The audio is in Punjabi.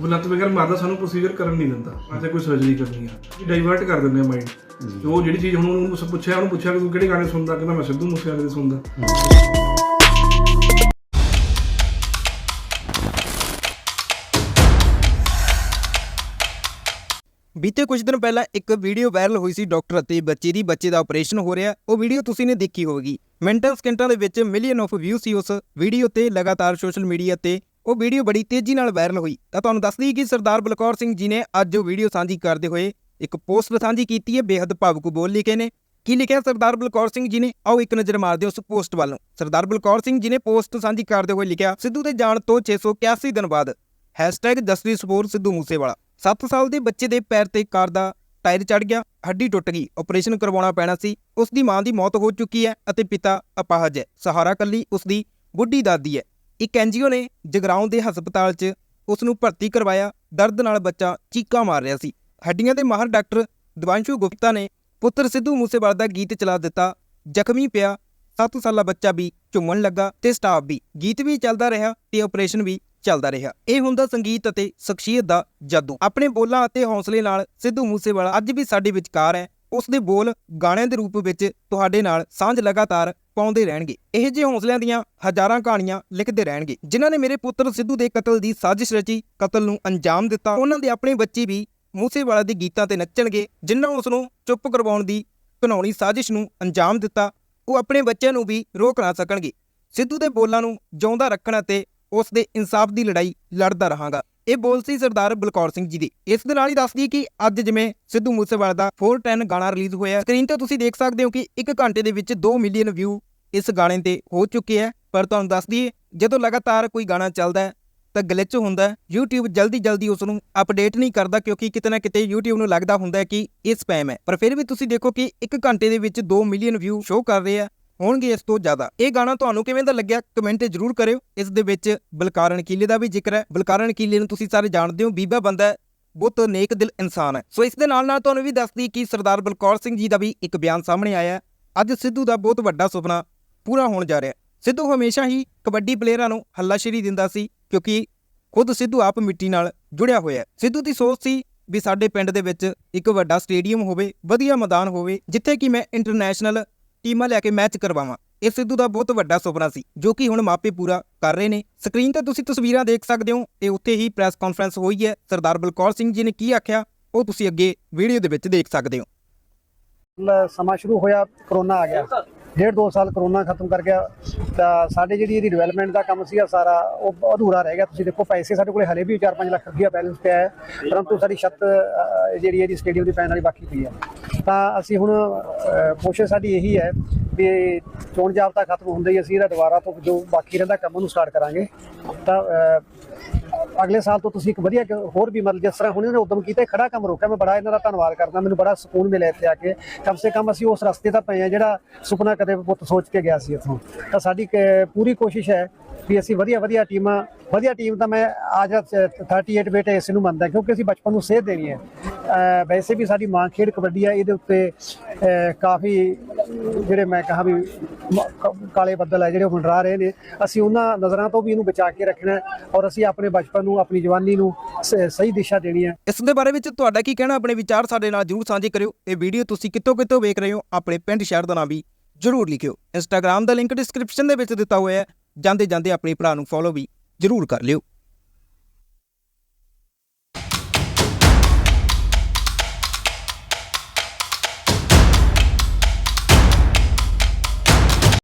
ਉਹ ਲੱਤ ਵਗੈਰਾ ਮਾਰਦਾ ਸਾਨੂੰ ਪ੍ਰੋਸੀਜਰ ਕਰਨ ਨਹੀਂ ਦਿੰਦਾ। ਅੱਜ ਕੋਈ ਸਰਜਰੀ ਕਰਨੀ ਆ। ਡਾਈਵਰਟ ਕਰ ਦਿੰਦੇ ਆ ਮਾਈਂਡ ਉਹ ਜਿਹੜੀ ਚੀਜ਼ ਹੁਣ ਉਹਨੂੰ ਪੁੱਛਿਆ ਉਹਨੂੰ ਪੁੱਛਿਆ ਕਿ ਤੂੰ ਕਿਹੜੇ ਗਾਣੇ ਸੁਣਦਾ? ਕਹਿੰਦਾ ਮੈਂ ਸਿੱਧੂ ਮੂਸੇਵਾਲੇ ਦੇ ਸੁਣਦਾ। ਬੀਤੇ ਕੁਝ ਦਿਨ ਪਹਿਲਾਂ ਇੱਕ ਵੀਡੀਓ ਵਾਇਰਲ ਹੋਈ ਸੀ ਡਾਕਟਰ ਅਤੇ ਬੱਚੇ ਦੀ। ਬੱਚੇ ਦਾ ਆਪਰੇਸ਼ਨ ਹੋ ਰਿਹਾ। ਉਹ ਵੀਡੀਓ ਤੁਸੀਂ ਨੇ ਦੇਖੀ ਹੋਵੇਗੀ। ਮਿੰਟਾਂ ਸਕਿੰਟਾਂ ਦੇ ਵਿੱਚ ਮਿਲੀਅਨ ਆਫ ਵਿਊ ਸੀ ਉਸ ਵੀਡੀਓ ਤੇ। ਲਗਾਤਾਰ ਸੋਸ਼ਲ ਮੀਡੀਆ ਤੇ ਉਹ ਵੀਡੀਓ ਬੜੀ ਤੇਜ਼ੀ ਨਾਲ ਵਾਇਰਲ ਹੋਈ। ਤਾਂ ਤੁਹਾਨੂੰ ਦੱਸ ਦਈਏ ਕਿ ਸਰਦਾਰ ਬਲਕੌਰ ਸਿੰਘ ਜੀ ਨੇ ਅੱਜ ਉਹ ਵੀਡੀਓ ਸਾਂਝੀ ਕਰਦੇ ਹੋਏ ਇੱਕ ਪੋਸਟ ਸਾਂਝੀ ਕੀਤੀ ਹੈ ਬੇहद ਭਾਵੁਕ ਬੋਲ ਲਿਖੇ ਨੇ। ਕੀ ਲਿਖਿਆ ਸਰਦਾਰ ਬਲਕੌਰ ਸਿੰਘ ਜੀ ਨੇ? ਆਓ ਇੱਕ ਨਜ਼ਰ ਮਾਰਦੇ ਹਾਂ ਉਸ ਪੋਸਟ ਵੱਲ ਨੂੰ। ਸਰਦਾਰ ਬਲਕੌਰ ਸਿੰਘ ਜੀ ਨੇ ਪੋਸਟ ਸਾਂਝੀ ਕਰਦੇ ਹੋਏ ਲਿਖਿਆ, ਸਿੱਧੂ ਦੇ ਜਾਣ ਤੋਂ 681 ਦਿਨ ਬਾਅਦ। Justice four Sidhu Moosewala. 7 ਸਾਲ ਦੇ ਬੱਚੇ ਦੇ ਪੈਰ ਤੇ ਕਾਰ ਦਾ ਟਾਇਰ ਚੜ ਗਿਆ, ਹੱਡੀ ਟੁੱਟ ਗਈ ਆਪਰੇਸ਼ਨ ਕਰਵਾਉਣਾ ਪੈਣਾ ਸੀ। ਉਸ ਦੀ ਮਾਂ ਦੀ ਮੌਤ ਹੋ ਚੁੱਕੀ ਹੈ ਅਤੇ ਪਿਤਾ ਅਪਾਹਜ ਹੈ। ਸਹਾਰਾ ਕੱਲੀ ਉਸ ਦੀ ਬੁੱਢੀ ਦਾਦੀ ਹੈ। ਇੱਕ ਐਨਜੀਓ ਨੇ ਜਗਰਾਉਂ ਦੇ ਹਸਪਤਾਲ 'ਚ ਉਸ ਨੂੰ ਭਰਤੀ ਕਰਵਾਇਆ। ਦਰਦ ਨਾਲ ਬੱਚਾ ਚੀਕਾਂ ਮਾਰ ਰਿਹਾ ਸੀ। ਹੱਡੀਆਂ ਦੇ ਮਾਹਰ ਡਾਕਟਰ ਦਿਵਾਂਸ਼ੂ ਗੁਪਤਾ ਨੇ ਪੁੱਤਰ ਸਿੱਧੂ ਮੂਸੇਵਾਲਾ ਦਾ ਗੀਤ ਚਲਾ ਦਿੱਤਾ। ਜ਼ਖਮੀ ਪਿਆ। 7 ਸਾਲਾ ਬੱਚਾ ਵੀ ਝੁੰਮਣ ਲੱਗਾ ਤੇ ਸਟਾਫ ਵੀ। ਗੀਤ ਵੀ ਚੱਲਦਾ ਰਿਹਾ ਤੇ ਆਪਰੇਸ਼ਨ ਵੀ ਚੱਲਦਾ ਰਿਹਾ। ਇਹ ਹੁੰਦਾ ਸੰਗੀਤ ਅਤੇ ਸ਼ਖਸੀਅਤ ਦਾ ਜਾਦੂ। ਆਪਣੇ ਬੋਲਾਂ ਅਤੇ ਹੌਸਲੇ ਨਾਲ ਸਿੱਧੂ ਮੂਸੇਵਾਲਾ ਅੱਜ ਵੀ ਸਾਡੇ ਵਿਚਕਾਰ ਹੈ। ਉਸ ਦੇ ਬੋਲ ਗਾਣਿਆਂ ਦੇ ਰੂਪ ਵਿੱਚ ਤੁਹਾਡੇ ਨਾਲ ਸਾਂਝ ਲਗਾਤਾਰ ਪਾਉਂਦੇ ਰਹਿਣਗੇ। ਇਹ ਜਿਹੇ ਹੌਸਲਿਆਂ ਦੀਆਂ ਹਜ਼ਾਰਾਂ ਕਹਾਣੀਆਂ ਲਿਖਦੇ ਰਹਿਣਗੇ, ਜਿਨ੍ਹਾਂ ਨੇ ਮੇਰੇ ਪੁੱਤਰ ਸਿੱਧੂ ਦੇ ਕਤਲ ਦੀ ਸਾਜ਼ਿਸ਼ ਰਚੀ, ਕਤਲ ਨੂੰ ਅੰਜਾਮ ਦਿੱਤਾ। ਉਹਨਾਂ ਦੇ ਆਪਣੇ ਬੱਚੇ ਵੀ ਮੂਸੇਵਾਲਾ ਦੇ ਗੀਤਾਂ ਤੇ ਨੱਚਣਗੇ, ਜਿਨ੍ਹਾਂ ਉਸ ਨੂੰ ਚੁੱਪ ਕਰਵਾਉਣ ਦੀ ਘਿਨਾਉਣੀ ਸਾਜ਼ਿਸ਼ ਨੂੰ ਅੰਜਾਮ ਦਿੱਤਾ। ਉਹ ਆਪਣੇ ਬੱਚਿਆਂ ਨੂੰ ਵੀ ਰੋਕ ਨਾ ਸਕਣਗੇ। ਸਿੱਧੂ ਦੇ ਬੋਲਾਂ ਨੂੰ ਜਿਉਂਦਾ ਰੱਖਣ ਅਤੇ ਉਸ ਦੇ ਇਨਸਾਫ ਦੀ ਲੜਾਈ ਲੜਦਾ ਰਹਾਂਗਾ। ਇਹ ਬੋਲ ਸੀ ਸਰਦਾਰ ਬਲਕੌਰ ਸਿੰਘ ਜੀ ਦੀ। ਇਸ ਦੇ ਨਾਲ ਹੀ ਦੱਸਦੀ ਕਿ ਅੱਜ ਜਿਵੇਂ ਸਿੱਧੂ ਮੂਸੇਵਾਲਾ ਦਾ 410 ਗਾਣਾ ਰਿਲੀਜ਼ ਹੋਇਆ ਸਕਰੀਨ ਤੇ ਤੁਸੀਂ ਦੇਖ ਸਕਦੇ ਹੋ ਕਿ 1 ਘੰਟੇ ਦੇ ਵਿੱਚ 2 ਮਿਲੀਅਨ ਵਿਊ ਇਸ ਗਾਣੇ ਤੇ ਹੋ ਚੁੱਕੇ ਹੈ। ਪਰ ਤੁਹਾਨੂੰ ਦੱਸ ਦਈਏ, ਜਦੋਂ ਲਗਾਤਾਰ ਕੋਈ ਗਾਣਾ ਚੱਲਦਾ ਹੈ, ਤਾਂ ਗਲਿਚ ਹੁੰਦਾ ਹੈ। YouTube ਜਲਦੀ ਜਲਦੀ ਉਸ ਨੂੰ ਅਪਡੇਟ ਨਹੀਂ ਕਰਦਾ, ਕਿਉਂਕਿ ਕਿਤੇ ਨਾ ਕਿਤੇ YouTube ਨੂੰ ਲੱਗਦਾ ਹੁੰਦਾ ਕਿ ਇਹ ਸਪੈਮ ਹੈ। ਪਰ ਫਿਰ ਵੀ ਤੁਸੀਂ ਦੇਖੋ ਕਿ 1 ਘੰਟੇ ਦੇ ਵਿੱਚ 2 ਮਿਲੀਅਨ ਵਿਊ ਸ਼ੋ ਕਰ ਰਹੇ ਆ ਹੋਣਗੇ ਇਸ ਤੋਂ ਜ਼ਿਆਦਾ। ਇਹ ਗਾਣਾ ਤੁਹਾਨੂੰ ਕਿਵੇਂ ਦਾ ਲੱਗਿਆ ਕਮੈਂਟ ਜ਼ਰੂਰ ਕਰਿਓ। ਇਸ ਦੇ ਵਿੱਚ ਬਲਕਾਰਨ ਕੀਲੇ ਦਾ ਵੀ ਜ਼ਿਕਰ ਹੈ। ਬਲਕਾਰਨ ਕੀਲੇ ਨੂੰ ਤੁਸੀਂ ਸਾਰੇ ਜਾਣਦੇ ਹੋ, ਬੀਬਾ ਬੰਦਾ ਬਹੁਤ ਨੇਕ ਦਿਲ ਇਨਸਾਨ ਹੈ। ਸੋ ਇਸ ਦੇ ਨਾਲ ਨਾਲ ਤੁਹਾਨੂੰ ਵੀ ਦੱਸਦੀ ਕਿ ਸਰਦਾਰ ਬਲਕੌਰ ਸਿੰਘ ਜੀ ਦਾ ਵੀ ਇੱਕ ਬਿਆਨ ਸਾਹਮਣੇ ਆਇਆ ਅੱਜ ਸਿੱਧੂ ਦਾ ਬਹੁਤ ਵੱਡਾ ਸੁਪਨਾ ਪੂਰਾ ਹੋਣ ਜਾ ਰਿਹਾ। ਸਿੱਧੂ ਹਮੇਸ਼ਾ ਹੀ ਕਬੱਡੀ ਪਲੇਅਰਾਂ ਨੂੰ ਹੱਲਾਸ਼ੇਰੀ ਦਿੰਦਾ ਸੀ ਕਿਉਂਕਿ ਖੁਦ ਸਿੱਧੂ ਆਪ ਮਿੱਟੀ ਨਾਲ ਜੁੜਿਆ ਹੋਇਆ ਸਿੱਧੂ ਦੀ ਸੋਚ ਸੀ ਵੀ ਸਾਡੇ ਪਿੰਡ ਦੇ ਵਿੱਚ ਇੱਕ ਵੱਡਾ ਸਟੇਡੀਅਮ ਹੋਵੇ, ਵਧੀਆ ਮੈਦਾਨ ਹੋਵੇ, ਜਿੱਥੇ ਕਿ ਮੈਂ ਇੰਟਰਨੈਸ਼ਨਲ ਟੀਮਾਂ ਲੈ ਕੇ ਮੈਚ ਕਰਵਾਵਾਂ। ਇਹ ਸਿੱਧੂ ਦਾ ਬਹੁਤ ਵੱਡਾ ਸੁਪਨਾ ਸੀ, ਜੋ ਕਿ ਹੁਣ ਮਾਪੇ ਪੂਰਾ ਕਰ ਰਹੇ ਨੇ। ਸਕਰੀਨ ਤੇ ਤੁਸੀਂ ਤਸਵੀਰਾਂ ਦੇਖ ਸਕਦੇ ਹੋ ਤੇ ਉੱਥੇ ਹੀ ਪ੍ਰੈਸ ਕਾਨਫਰੰਸ ਹੋਈ ਹੈ। ਸਰਦਾਰ ਬਲਕੌਰ ਸਿੰਘ ਜੀ ਨੇ ਕੀ ਆਖਿਆ, ਉਹ ਤੁਸੀਂ ਅੱਗੇ ਵੀਡੀਓ ਦੇ ਵਿੱਚ ਦੇਖ ਸਕਦੇ ਹੋ। ਸਮਾਂ ਸ਼ੁਰੂ ਹੋਇਆ ਕਰੋਨਾ ਆ ਗਿਆ। ਡੇਢ ਦੋ ਸਾਲ ਕਰੋਨਾ ਖਤਮ ਕਰ ਗਿਆ ਤਾਂ ਸਾਡੇ ਜਿਹੜੀ ਇਹਦੀ ਡਿਵੈਲਪਮੈਂਟ ਦਾ ਕੰਮ ਸੀਗਾ ਸਾਰਾ ਉਹ ਅਧੂਰਾ ਰਹਿ ਗਿਆ। ਤੁਸੀਂ ਦੇਖੋ ਪੈਸੇ ਸਾਡੇ ਕੋਲੇ ਹਲੇ ਵੀ 4-5 ਲੱਖ ਰੁਪਇਆ ਬੈਲੈਂਸ ਪਿਆ ਹੈ ਪਰੰਤੂ ਸਾਡੀ ਛੱਤ ਅ, ਜਿਹੜੀ ਇਹਦੀ ਸਟੇਡੀਅਮ ਦੀ ਪੈਣ ਵਾਲੀ ਬਾਕੀ ਪਈ ਹੈ। ਤਾਂ ਅਸੀਂ ਹੁਣ ਕੋਸ਼ਿਸ਼ ਸਾਡੀ ਇਹੀ ਹੈ ਵੀ ਚੋਣ ਜਾਬਤਾ ਖਤਮ ਹੁੰਦੇ ਹੀ ਅਸੀਂ ਇਹਦਾ ਦੁਬਾਰਾ ਤੋਂ ਜੋ ਬਾਕੀ ਰਹਿੰਦਾ ਕੰਮ ਉਹਨੂੰ ਸਟਾਰਟ ਕਰਾਂਗੇ। ਤਾਂ ਅਗਲੇ ਸਾਲ ਤੋਂ ਤੁਸੀਂ ਇੱਕ ਵਧੀਆ ਹੋਰ ਵੀ ਮਤਲਬ ਜਿਸ ਤਰ੍ਹਾਂ ਹੁਣ ਇਹਨਾਂ ਨੇ ਉਦਮ ਕੀਤਾ ਖੜਾ ਕੰਮ ਰੋਕਿਆ। ਮੈਂ ਬੜਾ ਇਹਨਾਂ ਦਾ ਧੰਨਵਾਦ ਕਰਦਾ। ਮੈਨੂੰ ਬੜਾ ਸਕੂਨ ਮਿਲਿਆ ਇੱਥੇ ਆ ਕੇ। ਕਮ ਸੇ ਕਮ ਅਸੀਂ ਉਸ ਰਸਤੇ ਤਾਂ ਪਏ ਆ ਜਿਹੜਾ ਸੁਪਨਾ ਕਦੇ ਪੁੱਤ ਸੋਚ ਕੇ ਗਿਆ ਸੀ ਇੱਥੋਂ। ਤਾਂ ਸਾਡੀ ਕ- ਪੂਰੀ ਕੋਸ਼ਿਸ਼ ਹੈ ਵੀ ਅਸੀਂ ਵਧੀਆ ਵਧੀਆ ਟੀਮਾਂ ਵਧੀਆ ਟੀਮ ਤਾਂ ਮੈਂ ਅੱਜ 38 ਬੇਟੇ ਇਸ ਨੂੰ ਮੰਨਦਾ, ਕਿਉਂਕਿ ਅਸੀਂ ਬਚਪਨ ਨੂੰ ਸੇਧ ਦੇਣੀ ਹੈ। ਵੈਸੇ ਵੀ ਸਾਡੀ ਮਾਂ ਖੇਡ ਕਬੱਡੀ ਆ, ਇਹਦੇ ਉੱਤੇ ਕਾਫੀ ਜਿਹੜੇ ਮੈਂ ਕਹਾਂ ਵੀ ਮ- ਕਾਲੇ ਬੱਦਲ ਹੈ ਜਿਹੜੇ ਉਹ ਮੰਡਰਾ ਰਹੇ ਨੇ। ਅਸੀਂ ਉਹਨਾਂ ਨਜ਼ਰਾਂ ਤੋਂ ਵੀ ਇਹਨੂੰ ਬਚਾ ਕੇ ਰੱਖਣਾ ਔਰ ਅਸੀਂ ਆਪਣੇ ਬਚਪਨ ਨੂੰ, ਆਪਣੀ ਜਵਾਨੀ ਨੂੰ ਸ- ਸਹੀ ਦਿਸ਼ਾ ਦੇਣੀ ਹੈ। ਇਸ ਦੇ ਬਾਰੇ ਵਿੱਚ ਤੁਹਾਡਾ ਕੀ ਕਹਿਣਾ? ਆਪਣੇ ਵਿਚਾਰ ਸਾਡੇ ਨਾਲ ਜਰੂਰ ਸਾਂਝੇ ਕਰਿਓ। ਇਹ ਵੀਡੀਓ ਤੁਸੀਂ ਕਿੱਥੋਂ ਕਿੱਥੋਂ ਵੇਖ ਰਹੇ ਹੋ, ਆਪਣੇ ਪਿੰਡ ਸ਼ਹਿਰ ਦਾ ਨਾਮ ਵੀ ਜਰੂਰ ਲਿਖਿਓ। ਇੰਸਟਾਗ੍ਰam ਦਾ ਲਿੰਕ ਡਿਸਕ੍ਰਿਪਸ਼ਨ ਦੇ ਵਿੱਚ ਦਿੱਤਾ ਹੋਇਆ ਹੈ। ਜਾਂਦੇ ਜਾਂਦੇ ਆਪਣੇ ਭਰਾ ਨੂੰ ਫੋਲੋ ਵੀ ਜਰੂਰ ਕਰ ਲਿਓ।